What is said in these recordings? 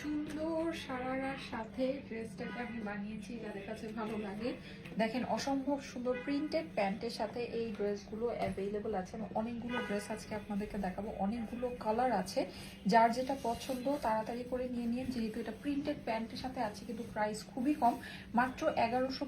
সুন্দর সারারার সাথে ড্রেসটাকে আমি বানিয়েছি, যাদের কাছে ভালো লাগে। দেখেন, অসম্ভব সুন্দর প্রিন্টেড প্যান্টের সাথে এই ড্রেসগুলো অ্যাভেলেবল আছে আমি অনেকগুলো ড্রেস আজকে আপনাদেরকে দেখাবো। অনেকগুলো কালার আছে। যার যেটা পছন্দ, তাড়াতাড়ি করে নিয়ে নিন। যেহেতু এটা প্রিন্টেড প্যান্টের সাথে আছে, কিন্তু প্রাইস খুবই কম। মাত্র এগারোশো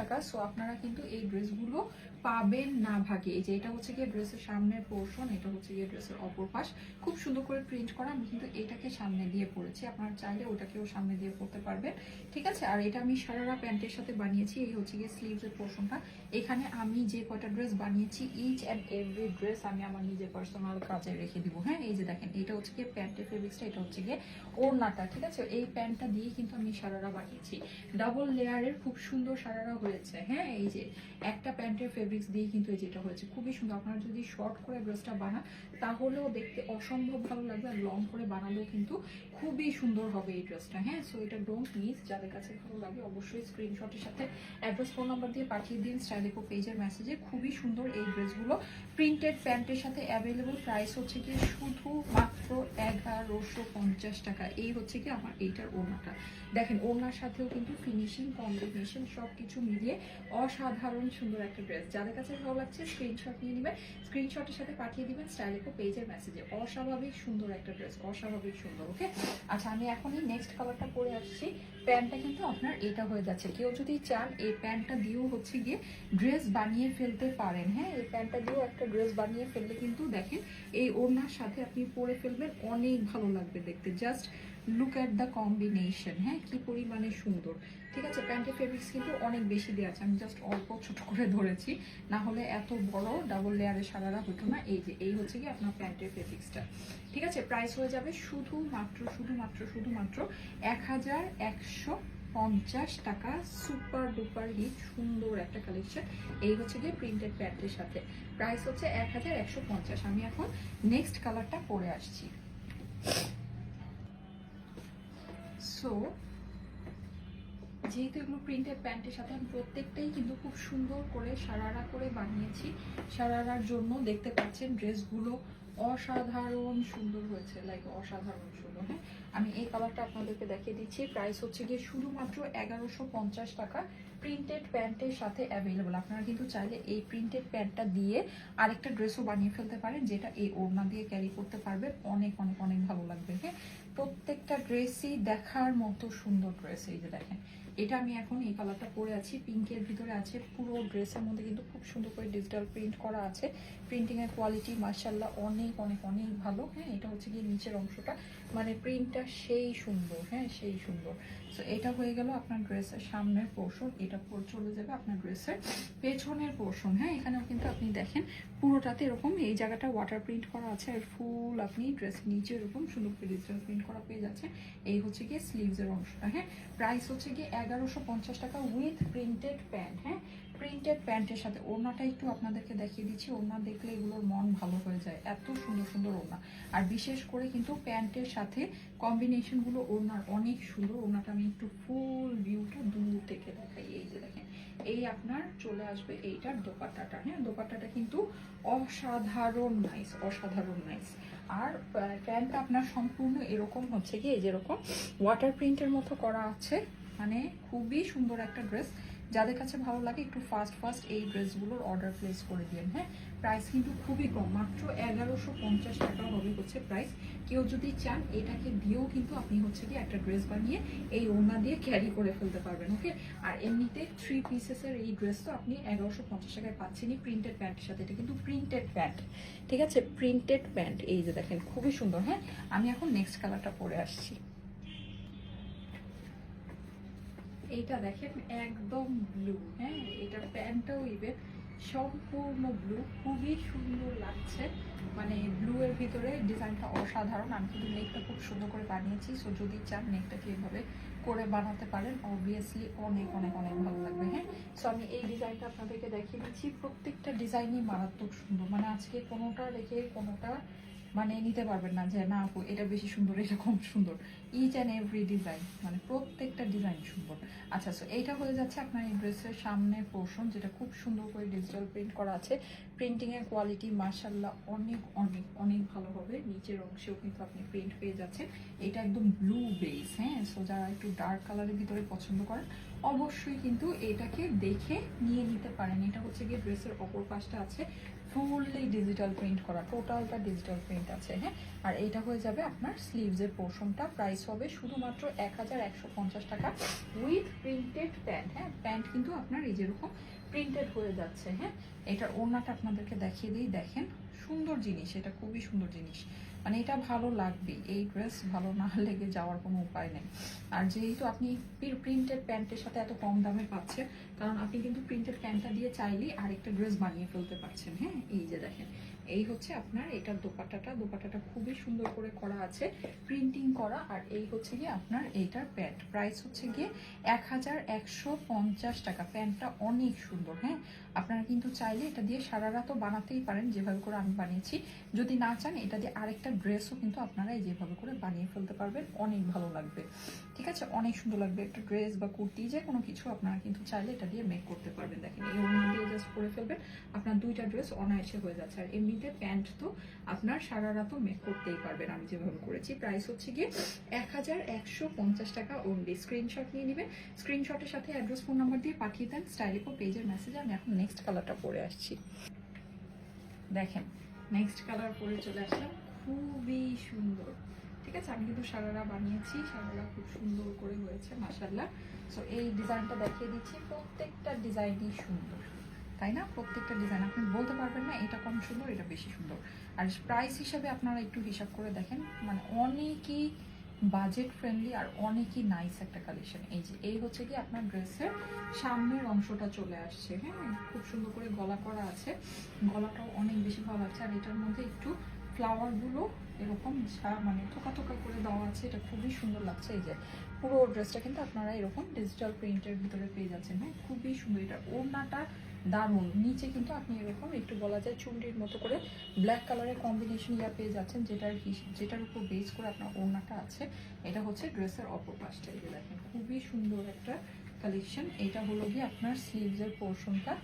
টাকা। সো আপনারা কিন্তু এই ড্রেসগুলো পাবেন না ভাগে। এই যে এটা হচ্ছে গিয়ে ড্রেসের সামনের পোর্শন এটা হচ্ছে গিয়ে ড্রেসের অপর পাশ। খুব সুন্দর করে প্রিন্ট করা, আমি কিন্তু এটাকে সামনে দিয়ে পরেছি। আপনারা চাইলে ওটাকেও সামনে দিয়ে পরতে পারবেন। ঠিক আছে? আর এটা আমি সারারা প্যান্টের সাথে বানিয়েছি, এই হচ্ছে গিয়ে স্লিভসের পোর্শনটা এখানে আমি যে কয়টা ড্রেস বানিয়েছি ইচ অ্যান্ড এভরি ড্রেস আমি আমার নিজের পার্সোনাল কাজে রেখে দিব। হ্যাঁ এই যে দেখেন, এটা হচ্ছে গিয়ে প্যান্টের ফেব্রিক্সটা এটা হচ্ছে গিয়ে ওড়নাটা। ঠিক আছে? এই প্যান্টটা দিয়ে কিন্তু আমি সারারা বানিয়েছি। ডাবল লেয়ারের খুব সুন্দর সারারা হয়েছে। হ্যাঁ এই যে একটা প্যান্টের ফেব্রিক্স দিয়ে কিন্তু এই যেটা হয়েছে। খুবই সুন্দর। আপনারা যদি শর্ট করে ড্রেসটা বানান, তাহলেও দেখতে অসম্ভব ভালো লাগবে আর লং করে বানালেও কিন্তু খুবই সুন্দর হবে এই ড্রেসটা হ্যাঁ সো এটা ডোন্ট মিস যাদের কাছে ভালো লাগে অবশ্যই স্ক্রিনশটের সাথে অ্যাড্রেস ফোন নাম্বার দিয়ে পাঠিয়ে দিন। স্টাইলিকো পেজের মেসেজে খুবই সুন্দর এই ড্রেসগুলো প্রিন্টেড প্যান্টের সাথে অ্যাভেলেবল প্রাইস হচ্ছে কি শুধু মাত্র এগারোশো পঞ্চাশ টাকা। এই হচ্ছে কি আমার এইটার ওড়নাটা। দেখেন, ওড়নার সাথেও কিন্তু ফিনিশিং কম্বিনেশন সব কিছু মিলিয়ে অসাধারণ সুন্দর একটা ড্রেস যাদের কাছে ভালো লাগছে স্ক্রিনশট নিয়ে নেবেন। স্ক্রিনশটের সাথে পাঠিয়ে দিবেন স্টাইলিকো পেজের মেসেজে অস্বাভাবিক সুন্দর একটা ড্রেস অস্বাভাবিক সুন্দর ওকে আচ্ছা আমি এখনই নেক্সট কালারটা পরে আসছি। প্যান্টটা কিন্তু আপনার এটা হয়ে যাচ্ছে। কেউ যদি চান, এই প্যান্টটা দিয়েও হচ্ছে গিয়ে ড্রেস বানিয়ে ফেলতে পারেন। হ্যাঁ এই প্যান্টটা দিয়েও একটা ড্রেস বানিয়ে ফেললে কিন্তু দেখেন, এই ওড়নার সাথে আপনি পরে ফেলবেন, অনেক ভালো লাগবে দেখতে। Just look at the combination হ্যাঁ কি পরিমাণে সুন্দর। ঠিক আছে, প্যান্টের ফেব্রিক্স কিন্তু অনেক বেশি দেওয়া আছে। আমি জাস্ট অল্প ছোট করে ধরেছি। না হলে এত বড় ডাবল লেয়ারের সারারা হতো না। এই যে, এই হচ্ছে কি আপনার প্যান্টের ফেব্রিক্সটা ঠিক আছে প্রাইস হয়ে যাবে শুধুমাত্র শুধুমাত্র শুধুমাত্র এক হাজার একশো পঞ্চাশ টাকা সুপার ডুপার হিট সুন্দর একটা কালেকশন এই হচ্ছে গিয়ে প্রিন্টেড প্যান্টের সাথে। প্রাইস হচ্ছে এক হাজার একশো পঞ্চাশ। আমি এখন নেক্সট কালারটা পরে আসছি। সো যেহেতু এগুলো প্রিন্টেড প্যান্টের সাথে আমি প্রত্যেকটাই কিন্তু খুব সুন্দর করে সারারা করে বানিয়েছি। সারারার জন্য দেখতে পাচ্ছেন ড্রেসগুলো অসাধারণ সুন্দর হয়েছে লাইক অসাধারণ সুন্দর। হ্যাঁ আমি এই কালারটা আপনাদেরকে দেখিয়ে দিচ্ছি। প্রাইস হচ্ছে গিয়ে শুধুমাত্র এগারোশো পঞ্চাশ টাকা। প্রিন্টেড প্যান্টের সাথে অ্যাভেলেবল আপনারা কিন্তু চাইলে এই প্রিন্টেড প্যান্টটা দিয়ে আরেকটা ড্রেসও বানিয়ে ফেলতে পারেন, যেটা এই ওড়না দিয়ে ক্যারি করতে পারবে অনেক অনেক অনেক ভালো লাগবে। হ্যাঁ প্রত্যেকটা ড্রেসই দেখার মতো সুন্দর ড্রেস এই যে দেখেন। এটা আমি এখন এই কালারটা পরে আছি পিঙ্কের ভিতরে আছে, পুরো ড্রেসের মধ্যে কিন্তু খুব সুন্দর করে ডিজিটাল প্রিন্ট করা আছে। প্রিন্টিংয়ের কোয়ালিটি মার্শাল্লাহ অনেক অনেক অনেক ভালো হ্যাঁ এটা হচ্ছে গিয়ে নিচের অংশটা। মানে প্রিন্টটা সেই সুন্দর হ্যাঁ সেই সুন্দর। সো এটা হয়ে গেল আপনার ড্রেসের সামনের পোর্শন এটা চলে যাবে আপনার ড্রেসের পেছনের পোর্শন হ্যাঁ এখানেও কিন্তু আপনি দেখেন, পুরোটাতে এরকম এই জায়গাটা ওয়াটার প্রিন্ট করা আছে, আর ফুল আপনি ড্রেস নিচে এরকম সুন্দর করে ডিজিটাল প্রিন্ট করা পেয়ে যাচ্ছে এই হচ্ছে গিয়ে স্লিভসের অংশটা হ্যাঁ। প্রাইস হচ্ছে গিয়ে এগারোশো পঞ্চাশ টাকা উইথ প্রিন্টেড প্যান্ট হ্যাঁ। প্রিন্টেড প্যান্টের সাথে ওড়নাটা একটু আপনাদেরকে দেখিয়ে দিচ্ছি। ওড়না দেখলে এগুলোর মন ভালো হয়ে যায়। এত সুন্দর সুন্দর ওড়না। আর বিশেষ করে কিন্তু প্যান্টের সাথে কম্বিনেশনগুলো ওড়নার অনেক সুন্দর। ওড়নাটা আমি একটু ফুল ভিউটা দূর থেকে দেখাই। এই যে দেখেন, এই আপনার চলে আসবে এইটার দোপাট্টাটা। হ্যাঁ দোপাট্টাটা কিন্তু অসাধারণ নাইস অসাধারণ নাইস আর প্যান্টটা আপনার সম্পূর্ণ এরকম হচ্ছে কি, এই যেরকম ওয়াটার প্রিন্টের মতো করা আছে। মানে খুবই সুন্দর একটা ড্রেস যাদের কাছে ভালো লাগে, একটু ফাস্ট ফাস্ট এই ড্রেসগুলোর অর্ডার প্লেস করে দিন হ্যাঁ? প্রাইস কিন্তু খুবই কম, মাত্র এগারোশো পঞ্চাশ টাকা হবে হচ্ছে প্রাইস কেউ যদি চান, এটাকে দিয়েও কিন্তু আপনি হচ্ছে কি একটা ড্রেস বানিয়ে এই ওড়না দিয়ে ক্যারি করে ফেলতে পারবেন ওকে আর এমনিতে থ্রি পিসেসের এই ড্রেস তো আপনি এগারোশো পঞ্চাশ টাকায় পাচ্ছেনই প্রিন্টেড প্যান্টের সাথে। এটা কিন্তু প্রিন্টেড প্যান্ট ঠিক আছে? প্রিন্টেড প্যান্ট এই যে দেখেন, খুবই সুন্দর হ্যাঁ? আমি এখন নেক্সট কালারটা পরে আসছি। এইটা দেখেন, একদম ব্লু হ্যাঁ? এটার প্যান্টটাও ইভেন সম্পূর্ণ ব্লু খুবই সুন্দর লাগছে। মানে ব্লু এর ভিতরে ডিজাইনটা অসাধারণ। আমি কিন্তু নেকটা খুব সুন্দর করে বানিয়েছি সো যদি চান নেকটাকে এভাবে করে বানাতে পারেন অবভিয়াসলি অনেক অনেক অনেক ভালো লাগবে হ্যাঁ? সো আমি এই ডিজাইনটা আপনাদেরকে দেখিয়ে দিচ্ছি। প্রত্যেকটা ডিজাইনই মারাত্মক সুন্দর। মানে আজকে কোনোটা রেখে কোনোটা মানে নিতে পারবেন না যে, না আপু, এটা বেশি সুন্দর, এটা কম সুন্দর। ইচ অ্যান্ড এভরি ডিজাইন মানে প্রত্যেকটা ডিজাইন সুন্দর। আচ্ছা সো এইটা হয়ে যাচ্ছে আপনার এই ড্রেসের সামনে পোর্শন যেটা খুব সুন্দর করে ডিজিটাল প্রিন্ট করা আছে। প্রিন্টিংয়ের কোয়ালিটি মার্শাল্লাহ অনেক অনেক অনেক ভালো হবে। নিচের অংশেও কিন্তু আপনি প্রিন্ট পেয়ে যাচ্ছেন। এটা একদম ব্লু বেস হ্যাঁ? সো যারা একটু ডার্ক কালারের ভিতরে পছন্দ করেন অবশ্যই কিন্তু এটাকে দেখে নিয়ে নিতে পারেন। এটা হচ্ছে গিয়ে ড্রেসের অপর পাশটা আছে ফুললি ডিজিটাল প্রিন্ট করা টোটালটা ডিজিটাল প্রিন্ট আছে হ্যাঁ? আর এটা হয়ে যাবে আপনার স্লিভসের পোর্শনটা প্রাইস হবে শুধুমাত্র এক হাজার একশো পঞ্চাশ টাকা উইথ প্রিন্টেড প্যান্ট হ্যাঁ? প্যান্ট কিন্তু আপনার এই যেরকম প্রিন্টেড হয়ে যাচ্ছে হ্যাঁ? এটা ওড়নাটা আপনাদেরকে দেখিয়ে দিই, দেখেন। সুন্দর জিনিস, এটা খুবই সুন্দর জিনিস। মানে এটা ভালো লাগবে এই ড্রেস ভালো না লেগে যাওয়ার কোনো উপায় নেই। আর যেহেতু আপনি প্রিন্টেড প্যান্টের সাথে এত কম দামে পাচ্ছেন, কারণ আপনি কিন্তু প্রিন্টেড প্যান্টটা দিয়ে চাইলেই আরেকটা ড্রেস বানিয়ে ফেলতে পারছেন হ্যাঁ? এই যে দেখেন এই হচ্ছে আপনার এটার দোপাট্টাটা। দোপাট্টাটা খুবই সুন্দর করে করা আছে প্রিন্টিং করা। আর এই হচ্ছে গিয়ে আপনার এইটার প্যান্ট প্রাইস হচ্ছে গিয়ে এক হাজার একশো পঞ্চাশ টাকা। প্যান্টটা অনেক সুন্দর হ্যাঁ? আপনারা কিন্তু চাইলে এটা দিয়ে সারা রাতও বানাতেই পারেন, যেভাবে করে আমি বানিয়েছি। যদি না চান, এটা দিয়ে আরেকটা ড্রেসও কিন্তু আপনারা এই যেভাবে করে বানিয়ে ফেলতে পারবেন। অনেক ভালো লাগবে। ঠিক আছে? অনেক সুন্দর লাগবে। একটা ড্রেস বা কুর্তি, যে কোনো কিছু আপনারা কিন্তু চাইলে এটা দিয়ে মেক করতে পারবেন। দেখেন, এই দিয়ে জাস্ট করে ফেলবেন। আপনার দুইটা ড্রেস অনায়াসে হয়ে যাচ্ছে। আর এমনিতে প্যান্ট তো আপনার সারা রাতও মেক করতেই পারবেন। আমি যেভাবে করেছি প্রাইস হচ্ছে গিয়ে এক হাজার একশো পঞ্চাশ টাকা অনলি স্ক্রিনশট নিয়ে নেবেন। স্ক্রিনশটের সাথে অ্যাড্রেস ফোন নাম্বার দিয়ে পাঠিয়ে দেন। স্টাইলিপো পেজের মেসেজ আমি এখন নেক্সট কালারটা পরে আসছি। দেখেন নেক্সট কালার পরে চলে আসলাম। খুবই সুন্দর। ঠিক আছে? আমি কিন্তু সারারা বানিয়েছি। সারারা খুব সুন্দর করে হয়েছে মাসাল্লাহ সো এই ডিজাইনটা দেখিয়ে দিচ্ছি। প্রত্যেকটা ডিজাইনই সুন্দর। তাই না? প্রত্যেকটা ডিজাইন আপনি বলতে পারবেন না, এটা কম সুন্দর, এটা বেশি সুন্দর। আর প্রাইস হিসাবে আপনারা একটু হিসাব করে দেখেন মানে অনেকই বাজেট ফ্রেন্ডলি আর অনেকই নাইস একটা কালেকশন এই যে, এই হচ্ছে কি আপনার ড্রেসের সামনের অংশটা চলে আসছে হ্যাঁ? খুব সুন্দর করে গলা করা আছে। গলাটাও অনেক বেশি ভালো লাগছে, আর এটার মধ্যে একটু ফ্লাওয়ারগুলো এরকম মানে থোকা থোকা করে দেওয়া আছে, এটা খুবই সুন্দর লাগছে। এই যে, পুরো ড্রেসটা কিন্তু আপনারা এরকম ডিজিটাল প্রিন্টের ভিতরে পেয়ে যাচ্ছেন হ্যাঁ? খুবই সুন্দর, এটা ওড়নাটা দারুণ। নিচে কিন্তু আপনি এরকম একটু বলা যায় চুন্ডির মতো করে ব্ল্যাক কালারের কম্বিনেশন ইয়া পেয়ে যাচ্ছেন, যেটার যেটার উপর বেস করে আপনার ওড়নাটা আছে। এটা হচ্ছে ড্রেসের অপর পাশটা এই দেখেন, খুবই সুন্দর একটা কালেকশন এটা হলো গিয়ে আপনার স্লিভসের পোর্শনটা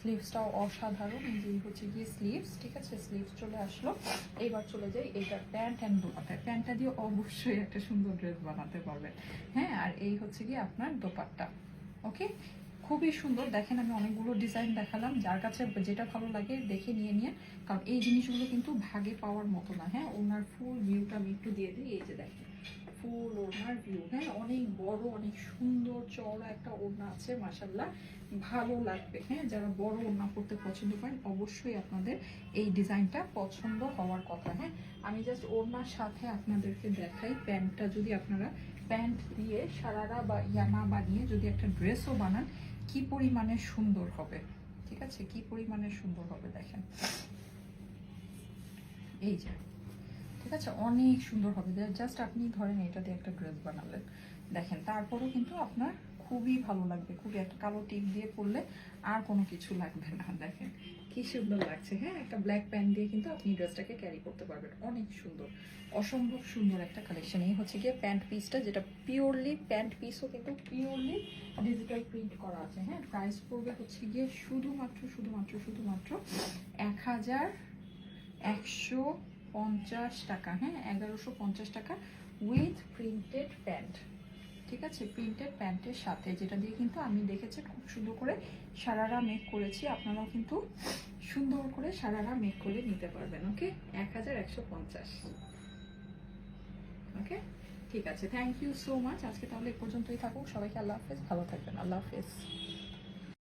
স্লিভসটাও অসাধারণ। এই হচ্ছে গিয়ে স্লিভস ঠিক আছে? স্লিভস চলে আসলো। এবার চলে যাই এটা প্যান্ট অ্যান্ড দোপাট্টা। প্যান্টটা দিয়ে অবশ্যই একটা সুন্দর ড্রেস বানাতে পারবেন। হ্যাঁ আর এই হচ্ছে গিয়ে আপনার দোপাট্টা। ওকে খুবই সুন্দর। দেখেন আমি অনেকগুলো ডিজাইন দেখালাম। যার কাছে যেটা ভালো লাগে দেখে নিয়ে নিয়ে। কারণ এই জিনিসগুলো কিন্তু ভাগে পাওয়ার মতো না হ্যাঁ? ওনার ফুল ভিউটা আমি একটু দিয়ে দিই। এই যে দেখেন ফুল ওনার ভিউ হ্যাঁ? অনেক বড়, অনেক সুন্দর, চওড়া একটা ওড়না আছে মাসাল্লাহ ভালো লাগবে হ্যাঁ? যারা বড় ওড়না পড়তে পছন্দ করেন, অবশ্যই আপনাদের এই ডিজাইনটা পছন্দ হওয়ার কথা হ্যাঁ? আমি জাস্ট ওড়নার সাথে আপনাদেরকে দেখাই। প্যান্টটা যদি আপনারা প্যান্ট দিয়ে সারারা বা ইয়ানা বানিয়ে যদি একটা ড্রেসও বানান কি পরিমাণে সুন্দর হবে? ঠিক আছে? কি পরিমাণে সুন্দর হবে দেখেন। এই যে, ঠিক আছে? অনেক সুন্দর হবে। জাস্ট আপনি ধরেন এটা দিয়ে একটা ড্রেস বানালেন। দেখেন, তারপরেও কিন্তু আপনার খুবই ভালো লাগবে, খুবই একটা কালো টিপ দিয়ে পরলে আর কোনো কিছু লাগবে না। দেখেন, কি সুন্দর লাগছে হ্যাঁ? একটা ব্ল্যাক প্যান্ট দিয়ে কিন্তু আপনি ড্রেসটাকে ক্যারি করতে পারবেন। অনেক সুন্দর, অসম্ভব সুন্দর একটা কালেকশন এই হচ্ছে গিয়ে প্যান্ট পিসটা যেটা পিওরলি প্যান্ট পিসও কিন্তু পিওরলি ডিজিটাল প্রিন্ট করা আছে হ্যাঁ? প্রাইস পড়বে হচ্ছে গিয়ে শুধুমাত্র শুধুমাত্র শুধুমাত্র এক হাজার একশো পঞ্চাশ টাকা হ্যাঁ? এগারোশো পঞ্চাশ টাকা উইথ প্রিন্টেড প্যান্ট ঠিক আছে? প্রিন্টেড প্যান্টের সাথে, যেটা দিয়ে কিন্তু আমি দেখেছি খুব সুন্দর করে সারারা মেক করেছি। আপনারাও কিন্তু সুন্দর করে সারারা মেক করে নিতে পারবেন ওকে এক হাজার একশো পঞ্চাশ। ওকে ঠিক আছে। থ্যাংক ইউ সো মাচ আজকে তাহলে এ পর্যন্তই থাকুক। সবাইকে আল্লাহ হাফেজ। ভালো থাকবেন। আল্লাহ হাফেজ।